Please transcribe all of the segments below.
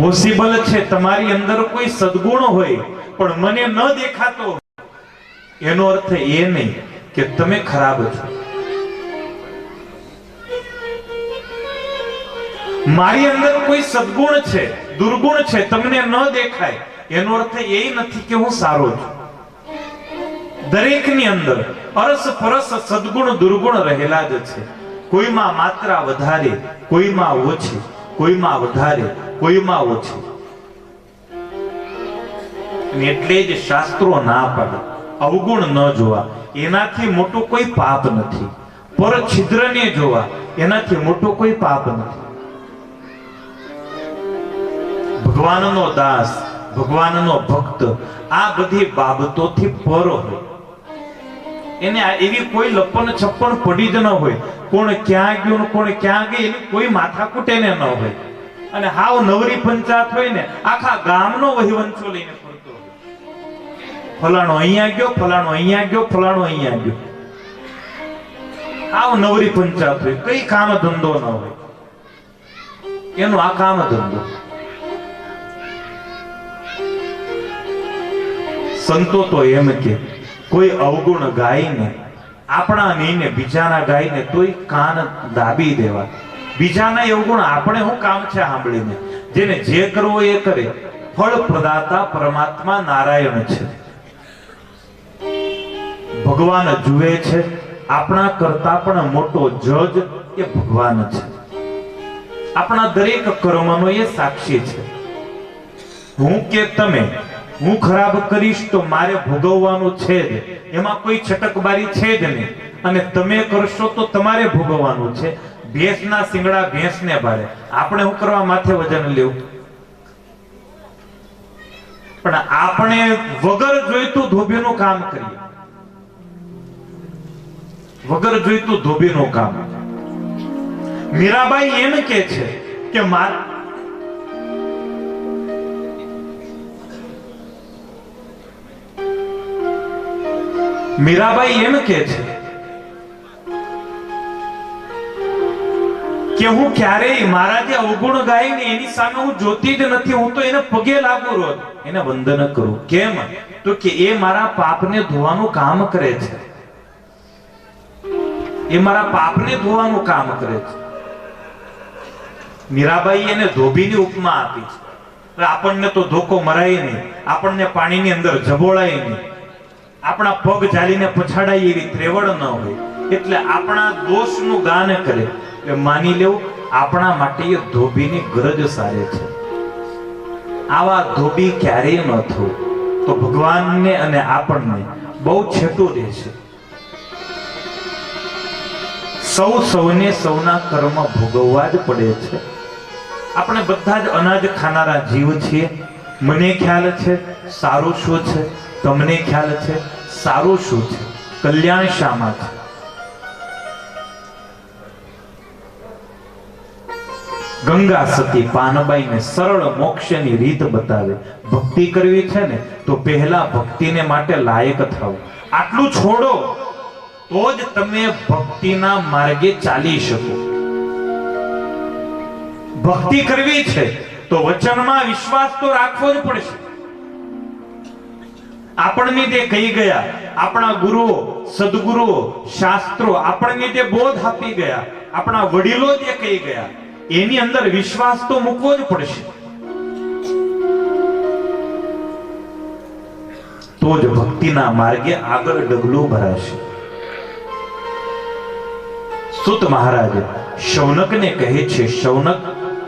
Possible છે, તમારી અંદર કોઈ સદગુણ હોય, પણ મને ન દેખાતો. એનો અર્થ એ નહીં કે તમે ખરાબ છો. મારી અંદર કોઈ સદગુણ છે, દુર્ગુણ છે, તમને ન દેખાય. એનો અર્થ એ નથી કે હું સારો છું. દરેકની અંદર અરસ પરસ સદગુણ દુર્ગુણ રહેલા જ છે. કોઈમાં માત્રા વધારે, કોઈમાં ઓછી. કોઈમાં વધારે, કોઈમાં ઓછી. એટલે જ શાસ્ત્રો ના પાડે. અવગુણ ન જોવા. એનાથી મોટું કોઈ પાપ નથી. પર છિદ્રને જોવા. એનાથી મોટું કોઈ પાપ નથી. ભગવાનનો દાસ, ભગવાનનો ભક્ત, આ બધી બાબતોથી પર હોય. એને એવી કોઈ લપન છપ્પન પડી જ ન હોય. કોણ ક્યાં ગયું કોણ ક્યાં ગઈ એની કોઈ માથાકૂટ એને ન હોય. અને હાવ નવરી પંચાયત હોય ને, આખા ગામનો વહીવંશો લઈને ફરતો ફલાણો અહીંયા ગયો, ફલાણો અહીંયા ગયો, ફલાણો અહીંયા ગયો. આવ નવરી પંચાયત હોય. કઈ કામ ધંધો ન હોય. એનો આ કામ ધંધો. સંતો તો એમ કે કોઈ અવગુણ ગાઈને આપણા નહીં બીજાના ગાઈને તોય કાન દાબી દેવા. બીજાના અવગુણ આપણે શું કામ છે સાંભળીને? જેને જે કરવો એ કરે. ફળ પ્રદાતા પરમાત્મા નારાયણ છે. ભગવાન જુએ છે. આપણા કરતા પણ મોટો જજ એ ભગવાન છે. આપણા દરેક કર્મનો એ સાક્ષી છે. હું કે તમે હું ખરાબ કરીશ તો મારે ભોગવવાનું છે જ. એમાં કોઈ છટકબારી છે જ નહીં. અને તમે કરશો તો તમારે ભોગવવાનું છે. ભેંસના સિંગડા ભેંસને ભારે આપણે શું કરવા માથે વજન લેવું? પણ આપણે વગર જોઈતું ધોબીનું કામ કરીએ. વગર જોઈતું ધોબીનું કામ. મીરાબાઈ એમ કે છે કે મારા મીરાબાઈ એમ કે છે કે હું ક્યારેય મારા જે અવગુણ ગાય ને એની સામે હું જોતી જ નથી, હું તો એને પગે લાગુ રોજ. એને વંદન કરું. કેમ? તો કે એ મારા પાપને ધોવાનું કામ કરે છે. એ મારા પાપને ધોવાનું કામ કરે છે. મીરાબાઈ એને ધોબીની ઉપમા આપી છે. આપણને તો ધોકો મરાય નહીં. આપણને પાણીની અંદર જબોળાય નહીં. આપણા પગ ચાલીને પછાડાય એવી ત્રેવડ ન હોય. એટલે આપણા દોષનું ગાન કરે. એટલે માની લેવું, આપણા માટે એ ધોબીની ગરજ સારે છે. આવા ધોબી ક્યારેય ન થવું. તો ભગવાનને અને આપણને બહુ છેટું રહેશે. સૌ સૌને સૌના કર્મ ભોગવવા જ પડે છે. આપણે બધા જ અનાજ ખાનારા જીવ છીએ. મને ખ્યાલ છે, સારું શું છે, તમને ખ્યાલ છે? સારું શું છે? કલ્યાણ શામાં છે ગંગા સતી પાનબાઈને સરળ મોક્ષની રીત બતાવે. ભક્તિ કરવી છે ને, તો પહેલા ભક્તિને માટે લાયક થવું. આટલું છોડો, તો જ તમે ભક્તિના માર્ગે ચાલી શકો. ભક્તિ કરવી છે, તો વચનમાં વિશ્વાસ તો રાખવો જ પડશે. આપણને તે કહી ગયા. આપણા ગુરુઓ સદગુરુઓ શાસ્ત્રો આપણને તે બોધ આપી ગયા. આપણા વડીલો જે કહી ગયા. એની અંદર વિશ્વાસ તો મૂકવો જ પડશે. તો જ ભક્તિના માર્ગે આગળ ડગલું ભરાશે. સુત મહારાજ, શૌનકને કહે છે, શૌનક,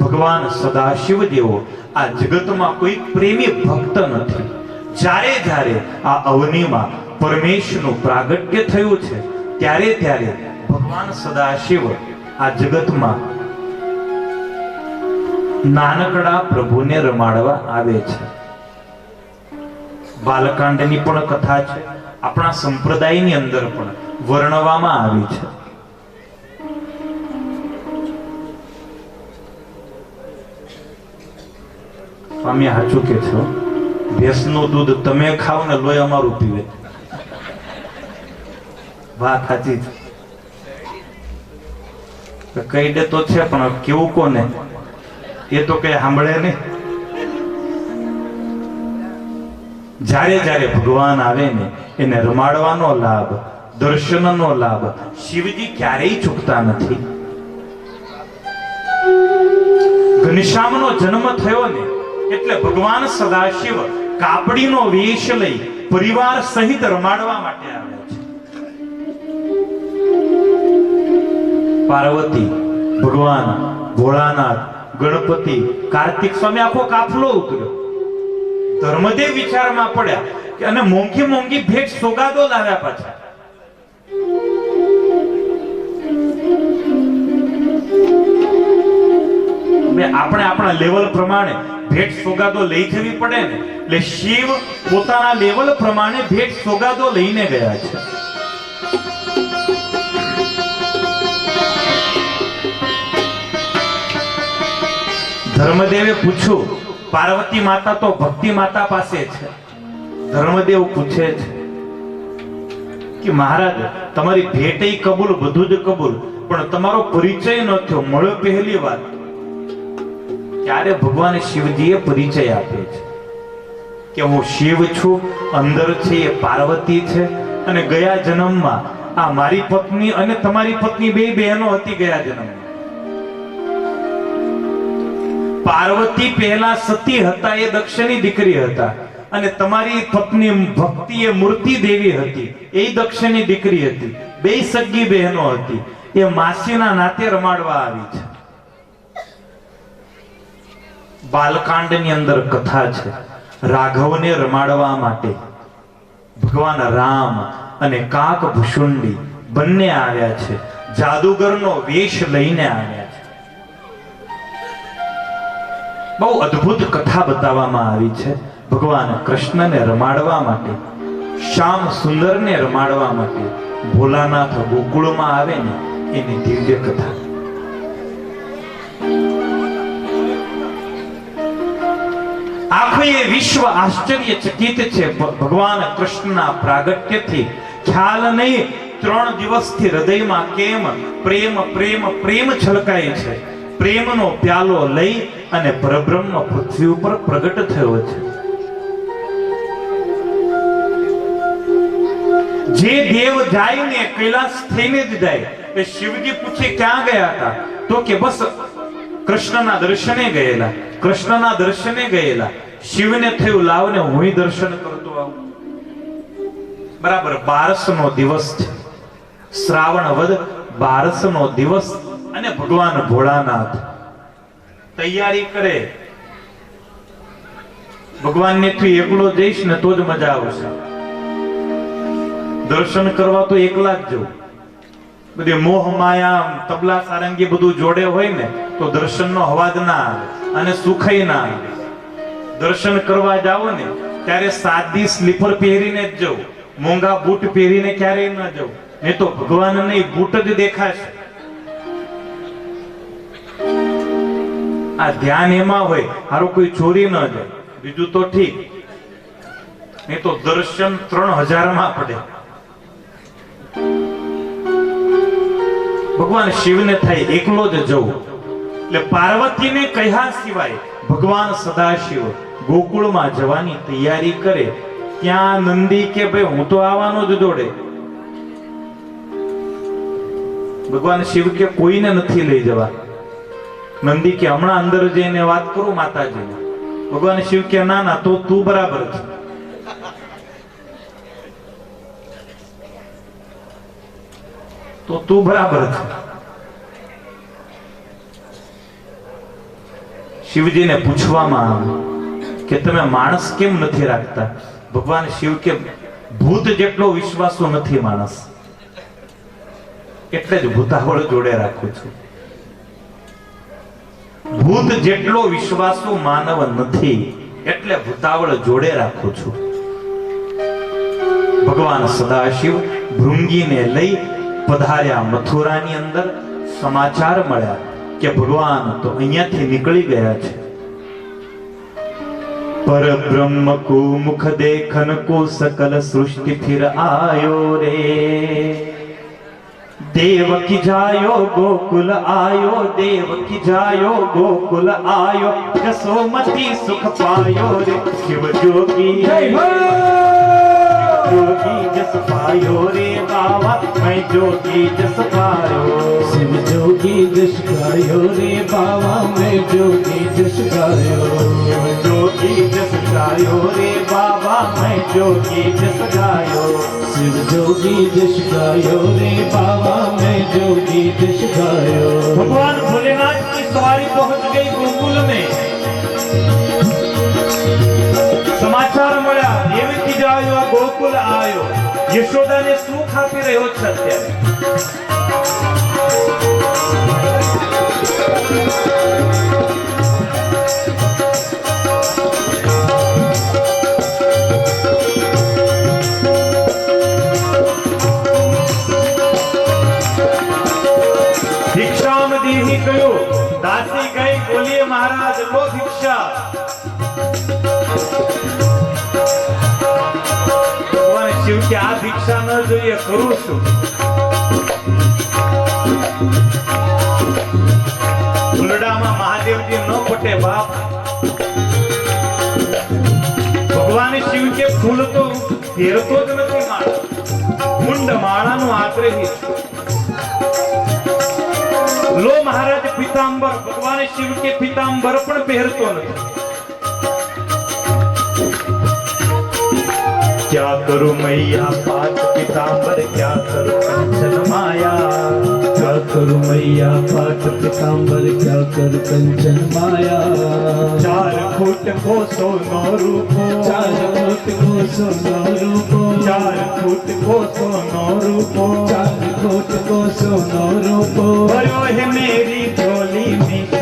ભગવાન સદાશિવ દેવો આ જગતમાં કોઈ પ્રેમી ભક્ત નથી. જ્યારે જ્યારે આ અવનીમાં પરમેશ્વરનું પ્રાગટ્ય થયું છે, ત્યારે ત્યારે ભગવાન સદાશિવ આ જગતમાં નાનકડા પ્રભુને રમાડવા આવે છે. બાલકાંડની પણ કથા છે, આપણા સંપ્રદાયની અંદર પણ વર્ણવામાં આવી છે. સ્વામી હાચું કે છો ભેંસનું દૂધ, તમે ખાવ ને લોહી અમારું પીવે. વાત સાચી કહી દે તો છે, પણ કેવું કોને? એ તો કઈ સાંભળે નહીં. જ્યારે જ્યારે ભગવાન આવે ને, એને રમાડવાનો લાભ, દર્શનનો લાભ, શિવજી ક્યારેય ચૂકતા નથી. ઘનશ્યામનો જન્મ થયો ને, એટલે ભગવાન સદાશિવ કાપડીનો વેશ લઈ પરિવાર સહિત રમાડવા માટે આવ્યા છે. પાર્વતી, ભગવાન, ભોળાનાથ, ગણપતિ, કાર્તિક સ્વામી આખો કાફલો ઉતર્યો. ધર્મદેવ વિચારમાં પડ્યા કે અને મોંઘી મોંઘી ભેટ સોગાદો લાવ્યા પાછા. આપણે આપણા લેવલ પ્રમાણે ભેટ સોગાદો લઈ જવી પડે ને, એટલે શિવ પોતાના લેવલ પ્રમાણે ભેટ સોગાદો લઈને ગયા છે. ધર્મદેવે પૂછ્યું, પાર્વતી માતા તો ભક્તિ માતા પાસે છે. ધર્મદેવ પૂછે છે કે મહારાજ, તમારી ભેટ કબૂલ, બધું જ કબૂલ, પણ તમારો પરિચય ન થયો, મળ્યો પહેલી વાર. ત્યારે ભગવાન શિવજીએ પરિચય આપ્યો છે કે હું શિવ છું અંદર છે એ પાર્વતી છે અને ગયા જન્મમાં આ મારી પત્ની અને તમારી પત્ની બે બહેનો હતી ગયા જન્મમાં. પાર્વતી પહેલા સતી હતા, એ દક્ષની દીકરી હતા અને તમારી પત્ની ભક્તિ એ મૂર્તિ દેવી હતી, એ દક્ષની દીકરી હતી, બે સગી બહેનો હતી, એ માસીના નાતે રમાડવા આવી છે. બાલકાંડની અંદર કથા છે. રાઘવને રમાડવા માટે ભગવાન રામ અને કાક ભૂષુંડી બંને આવ્યા છે. જાદુગરનો વેશ લઈને આવ્યા છે. બહુ અદ્ભુત કથા બતાવવામાં આવી છે. ભગવાન કૃષ્ણને રમાડવા માટે, શ્યામ સુંદરને રમાડવા માટે ભોલાનાથ ગોકુળમાં આવે ને એની દિવ્ય કથા. એ વિશ્વ આશ્ચર્યચકિત છે ભગવાન કૃષ્ણના પ્રાગટ્યથી. ખ્યાલ નહીં, ત્રણ દિવસથી હૃદયમાં કેમ પ્રેમ પ્રેમ પ્રેમ છલકાય છે. પ્રેમનો પ્યાલો લઈ અને પરબ્રહ્મ પૃથ્વી ઉપર પ્રગટ થયો છે. જે દેવ જાય ને કૈલાસ થઈને જ જાય, એ શિવજી પૂછે ક્યાં ગયા હતા? તો કે બસ કૃષ્ણના દર્શને ગયેલા, કૃષ્ણના દર્શને ગયેલા. શિવને થયું લાવને હું દર્શન કરતો આવું. બરાબર બારસ નો દિવસ છે. શ્રાવણ વદ બારસ નો દિવસ અને ભગવાન ભોળાનાથ. તૈયારી કરે. ભગવાનને તું એકલો જઈશ ને તો જ મજા આવશે. દર્શન કરવા તો એકલા જ જવું બધી મોહ, માયા, તબલા, સારંગી બધું જોડે હોય ને, તો દર્શનનો અવાજ ના અને સુખય ના આવે. દર્શન કરવા જાઓ ને, ત્યારે સાદી સ્લીપર પહેરીને જ જવું. મોંઘા બૂટ પહેરીને ક્યારેય ન જવું. નહીં તો ભગવાન નહીં, બૂટ જ દેખાશે. આ ધ્યાન એમાં હોય, હારો કોઈ ચોરી ન જાય. બીજું તો ઠીક. નહીં તો દર્શન ત્રણ હજારમાં પડે. ભગવાન શિવને થાય એકલો જ જવું. એટલે પાર્વતીને કહ્યા સિવાય ભગવાન સદાશિવ ગોકુળમાં જવાની તૈયારી કરે, ત્યાં નંદી કે ભાઈ હું તો આવવાનો જ જોડે ભગવાન શિવ કે કોઈને નથી લઈ જવા. નંદી કે હમણાં અંદર જઈને વાત કરું માતાજીને ભગવાન શિવ કે ના ના, તો તું બરાબર છે. તો તું બરાબર છે. શિવજીને પૂછવામાં આવે કે તમે માણસ કેમ નથી રાખતા? ભગવાન શિવ કે ભૂત જેટલો વિશ્વાસો નથી માણસ. એટલે જ ભૂતાવળ જોડે રાખું છું. ભૂત જેટલો વિશ્વાસો માનવ નથી, એટલે ભૂતાવળ જોડે રાખું છું. ભગવાન સદાશિવ ભૃંગીને લઈ પધાર્યા મથુરાની અંદર સમાચાર મળ્યા. કે ભગવાન તો અહીંયાથી નીકળી ગયા છે. પર બ્રહ્મ કુ મુખ દેખન કો સકલ સૃષ્ટિ ફિર આયો રે. દેવકી જાયો, ગોકુલ આયો, દેવકી જાયો, ગોકુલ આયો. સોમતી સુખ પાયો રે. શિવ જોગી जोगी जस पायो रे बाबा मैं जोगी जस पायो। शिव जोगी जस गायो रे बाबा मैं जोगी जस गायो। शिव जोगी जस गायो रे बाबा मैं जोगी जस गायो। शिव जोगी जस गायो रे बाबा मैं जोगी जस गायो। भगवान भोलेनाथ की सवारी पहुँच गई गोकुल में। समाचार मिला દેવકી જાયો ગોકુલ આયો યશોદાને સુખ આપી રહ્યો છે અત્યારે ભિક્ષામ દેહી કહ્યું દાસી ગઈ બોલીએ મહારાજ લો ભિક્ષા કે આ ભિક્ષા ન જોઈએ કરું છું ફૂલડામાં મહાદેવજી ન પટે બાપ. ભગવાન શિવ કે ફૂલ તો ફેરતો જ નથી માળા. મુંડ માળાનો આગ્રહી લો મહારાજ પિતાંબર, ભગવાન શિવ કે પિતાંબર પણ પહેરતો નથી. क्या करूँ मैया? पात पीतांबर क्या करूँ? कंचन माया। क्या करूँ मैया? पाठ पितांबर क्या कर कंचन माया? चार फुट को सोनो रूपो। चार फुट को सोनो रूपो। चार फुट को सोनो रूपो। चार फुट को सोनो रूपो। भरो है मेरी झोली में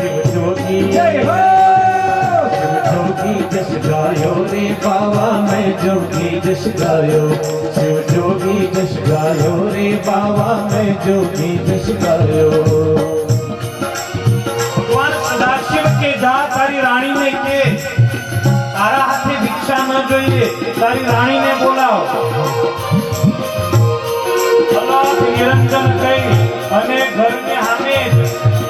જોગી જશ ગાયો શિવ જોગી જશ ગાયો રે બાવા મેં જોગી જશ ગાયો તારી રાણીને કે. તારા હાથે ભિક્ષા જોઈએ, તારી રાણીને બોલાવો. નિરંજન કહી અને ઘરની સામે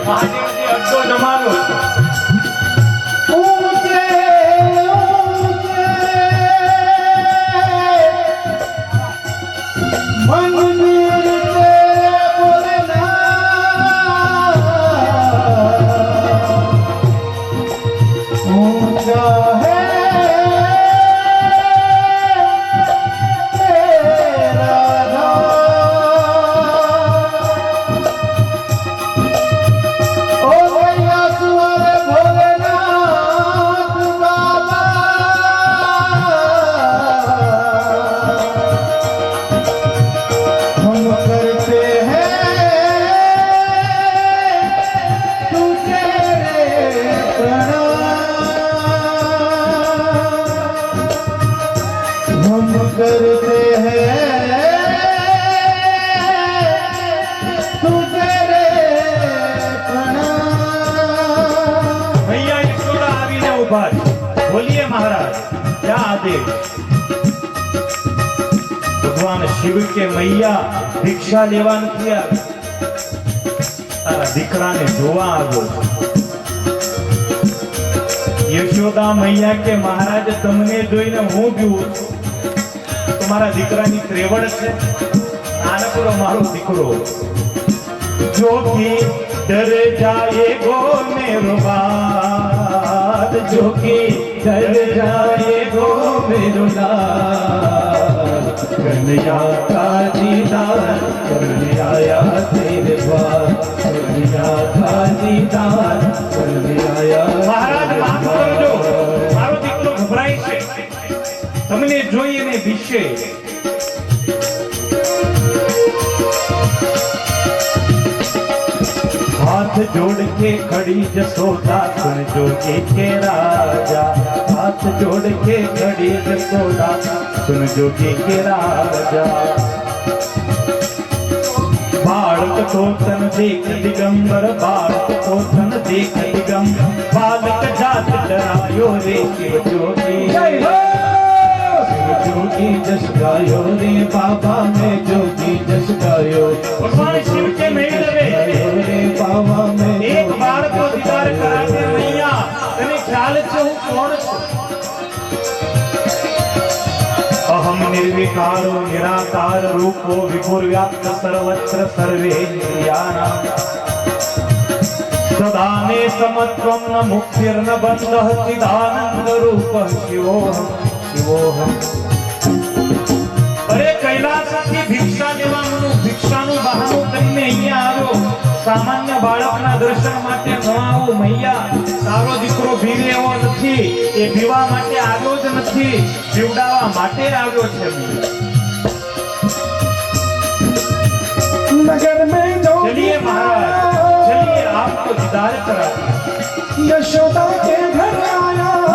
મહાદેવજી અડ્ડો જમાવ્યો. મહારાજ ક્યાં આદેશ ભગવાન શિવ કે મૈયા ભિક્ષા લેવા નથી તારા દીકરાને જોવા આવ્યો યશોદા મૈયા કે, મહારાજ, તમને જોઈને હું ગયું તમારા દીકરાની ત્રેવડ છે. નાનકડો મારો દીકરો. જોગી ડર જાયેગો મેરો બાદ जोगी डर जाएगो मेरो लाल कन्या का दीदार करने आया तेरे द्वार कन्या का दीदार करने आया મહારાજ માફ કરજો મારો દીકરો ગભરાય છે તમને જોઈને વિશે हाथ जोड़ के खड़ी जसोदा सुन जो के के राजा। हाथ जोड़ के खड़ी जसोदा सुन जो के के राजा। बालक कोतन देख दिगंबर बालक कोतन देख दिगंबर। बालक जात डरायो रे जोगी जोगी जस गायो रे बाबा में जोगी जस गायो। भगवान शिव के मेल रे એક બાળકો દીદાર કરાવે મૈયા તને ખ્યાલ છે હું કોણ છું? અહમ નિર્વિકારો નિરાકાર રૂપો વિભુર વ્યાપ્ત સર્વત્ર સર્વેન્દ્રિયાનામ સદાને સમત્વમ ન મુક્તિર્ન બંધઃ ચિદાનંદ રૂપ શિવોહમ શિવોહમ. અરે કૈલાસથી ભિક્ષા લેવાનું ભિક્ષાનું બહાનું કરીને અહીંયા આવ્યો સામાન્ય બાળકના દર્શન માટે ન આવો મૈયા. તારો દીકરો ભીવ એવો નથી. એ પીવા માટે આવ્યો જ નથી. જીવડાવા માટે આવ્યો છે નગર મેં ચલીએ મહારાજ ચલીએ. આપકો દીદાર કરાતે યશોદા કે ઘર આયા?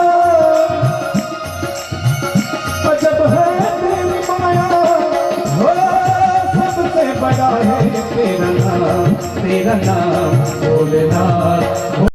અજબ હૈ માયા? હો સબસે બડા હૈ તેરા तेरा नाम भोलेनाथ